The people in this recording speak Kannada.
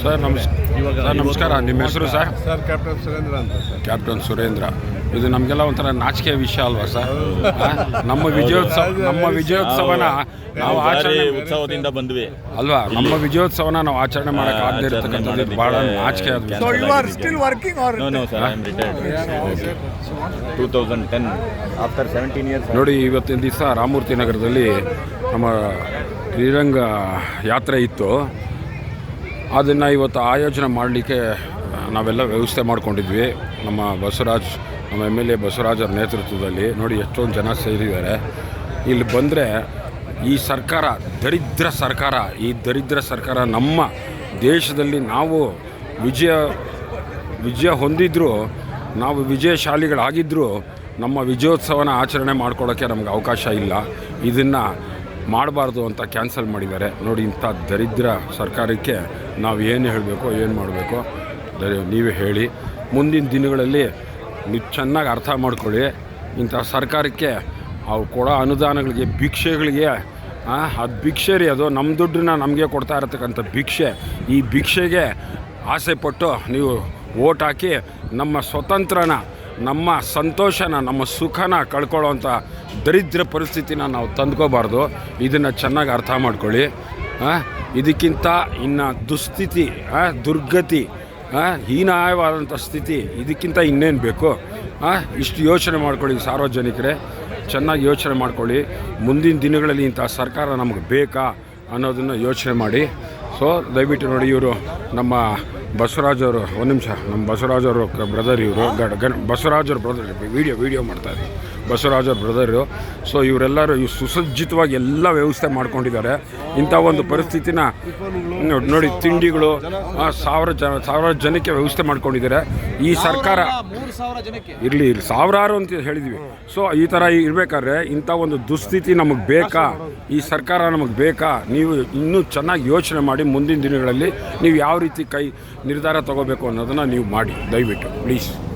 ಸರ್ ನಮಸ್ ಸರ್ ನಮಸ್ಕಾರ. ನಿಮ್ಮ ಹೆಸರು ಸರ್? ಸರ್ ಕ್ಯಾಪ್ಟನ್ ಸುರೇಂದ್ರ ಅಂತ ಸರ್. ಕ್ಯಾಪ್ಟನ್ ಸುರೇಂದ್ರ. ಇದು ನಮಗೆಲ್ಲ ಒಂಥರ ನಾಚಿಕೆ ವಿಷಯ ಅಲ್ವಾ ಸರ್? ನಮ್ಮ ವಿಜಯೋತ್ಸವ ನಮ್ಮ ವಿಜಯೋತ್ಸವನ ನಾವು ಆಚರಣೆ ಉತ್ಸವದಿಂದ ಬಂದ್ವಿ. ಅಲ್ವಾ? ನಮ್ಮ ವಿಜಯೋತ್ಸವನ ನಾವು ಆಚರಣೆ ಮಾಡಕ್ಕೆ ಆಗದೆ ಇರತಕ್ಕಂಥದ್ದು ಬಹಳ ನಾಚಿಕೆ ಆದ ವಿಷಯ. So you are still no no sir I am retired two thousand ten after seventeen years ನೋಡಿ ಇವತ್ತಿನ ದಿವಸ ರಾಮಮೂರ್ತಿ ನಗರದಲ್ಲಿ ನಮ್ಮ ಶ್ರೀರಂಗ ಯಾತ್ರೆ ಇತ್ತು. ಅದನ್ನು ಇವತ್ತು ಆಯೋಜನೆ ಮಾಡಲಿಕ್ಕೆ ನಾವೆಲ್ಲ ವ್ಯವಸ್ಥೆ ಮಾಡಿಕೊಂಡಿದ್ವಿ. ನಮ್ಮ ಬಸವರಾಜ್, ನಮ್ಮ ಎಂ ಎಲ್ ಎ ಬಸವರಾಜರ ನೇತೃತ್ವದಲ್ಲಿ. ನೋಡಿ, ಎಷ್ಟೊಂದು ಜನ ಸೇರಿದ್ದಾರೆ. ಇಲ್ಲಿ ಬಂದರೆ, ಈ ಸರ್ಕಾರ, ದರಿದ್ರ ಸರ್ಕಾರ, ಈ ದರಿದ್ರ ಸರ್ಕಾರ ನಮ್ಮ ದೇಶದಲ್ಲಿ ನಾವು ವಿಜಯ ವಿಜಯ ಹೊಂದಿದ್ರು, ನಾವು ವಿಜಯಶಾಲಿಗಳಾಗಿದ್ದರೂ ನಮ್ಮ ವಿಜಯೋತ್ಸವನ ಆಚರಣೆ ಮಾಡ್ಕೊಳ್ಳೋಕ್ಕೆ ನಮ್ಗೆ ಅವಕಾಶ ಇಲ್ಲ. ಇದನ್ನು ಮಾಡಬಾರ್ದು ಅಂತ ಕ್ಯಾನ್ಸಲ್ ಮಾಡಿದ್ದಾರೆ. ನೋಡಿ, ಇಂಥ ದರಿದ್ರ ಸರ್ಕಾರಕ್ಕೆ ನಾವು ಏನು ಹೇಳಬೇಕು, ಏನು ಮಾಡಬೇಕು ನೀವೇ ಹೇಳಿ. ಮುಂದಿನ ದಿನಗಳಲ್ಲಿ ನೀವು ಚೆನ್ನಾಗಿ ಅರ್ಥ ಮಾಡ್ಕೊಳ್ಳಿ. ಇಂಥ ಸರ್ಕಾರಕ್ಕೆ ಅವು ಕೊಡೋ ಅನುದಾನಗಳಿಗೆ, ಭಿಕ್ಷೆಗಳಿಗೆ ಅದು ಭಿಕ್ಷೆ ರೀ ಅದು. ನಮ್ಮ ದುಡ್ಡನ್ನ ನಮಗೆ ಕೊಡ್ತಾ ಇರತಕ್ಕಂಥ ಭಿಕ್ಷೆ. ಈ ಭಿಕ್ಷೆಗೆ ಆಸೆ ಪಟ್ಟು ನೀವು ಓಟ್ ಹಾಕಿ ನಮ್ಮ ಸ್ವತಂತ್ರನ ನಮ್ಮ ಸಂತೋಷನ, ನಮ್ಮ ಸುಖನ ಕಳ್ಕೊಳ್ಳೋವಂಥ ದರಿದ್ರ ಪರಿಸ್ಥಿತಿನ ನಾವು ತಂದ್ಕೋಬಾರ್ದು. ಇದನ್ನು ಚೆನ್ನಾಗಿ ಅರ್ಥ ಮಾಡ್ಕೊಳ್ಳಿ. ಇದಕ್ಕಿಂತ ಇನ್ನು ದುಸ್ಥಿತಿ ದುರ್ಗತಿ ಹೀನಾಯವಾದಂಥ ಸ್ಥಿತಿ ಇದಕ್ಕಿಂತ ಇನ್ನೇನು ಬೇಕು? ಇಷ್ಟು ಯೋಚನೆ ಮಾಡ್ಕೊಳ್ಳಿ ಸಾರ್ವಜನಿಕರೇ. ಚೆನ್ನಾಗಿ ಯೋಚನೆ ಮಾಡ್ಕೊಳ್ಳಿ. ಮುಂದಿನ ದಿನಗಳಲ್ಲಿ ಇಂಥ ಸರ್ಕಾರ ನಮಗೆ ಬೇಕಾ ಅನ್ನೋದನ್ನು ಯೋಚನೆ ಮಾಡಿ. ಸೊ ದಯವಿಟ್ಟು ನೋಡಿ ಇವರು ನಮ್ಮ ಬಸವರಾಜ್ ಅವರು, ಒಂದು ನಿಮಿಷ ನಮ್ಮ ಬಸವರಾಜ್ ಅವರು ಬ್ರದರ್ ಇವರು ಗಣ ಬಸವರಾಜ್ ಅವ್ರ ಬ್ರದರ್ ವೀಡಿಯೋ ವೀಡಿಯೋ ಮಾಡ್ತಾರೆ ಬಸವರಾಜ್ ಬ್ರದರು. ಸೊ ಇವರೆಲ್ಲರೂ ಇವ್ ಸುಸಜ್ಜಿತವಾಗಿ ಎಲ್ಲ ವ್ಯವಸ್ಥೆ ಮಾಡ್ಕೊಂಡಿದ್ದಾರೆ. ಇಂಥ ಒಂದು ಪರಿಸ್ಥಿತಿನ ನೋಡ್- ತಿಂಡಿಗಳು ಸಾವಿರ ಜನ ಸಾವಿರ ಜನಕ್ಕೆ ವ್ಯವಸ್ಥೆ ಮಾಡ್ಕೊಂಡಿದ್ದಾರೆ. ಈ ಸರ್ಕಾರ ಇರಲಿ ಇರಲಿ, ಸಾವಿರಾರು ಅಂತ ಹೇಳಿದ್ವಿ. ಸೊ ಈ ಥರ ಇರಬೇಕಾದ್ರೆ ಇಂಥ ಒಂದು ದುಸ್ಥಿತಿ ನಮಗೆ ಬೇಕಾ? ಈ ಸರ್ಕಾರ ನಮಗೆ ಬೇಕಾ? ನೀವು ಇನ್ನೂ ಚೆನ್ನಾಗಿ ಯೋಚನೆ ಮಾಡಿ ಮುಂದಿನ ದಿನಗಳಲ್ಲಿ ನೀವು ಯಾವ ರೀತಿ ಕೈ ನಿರ್ಧಾರ ತಗೋಬೇಕು ಅನ್ನೋದನ್ನು ನೀವು ಮಾಡಿ. ದಯವಿಟ್ಟು ಪ್ಲೀಸ್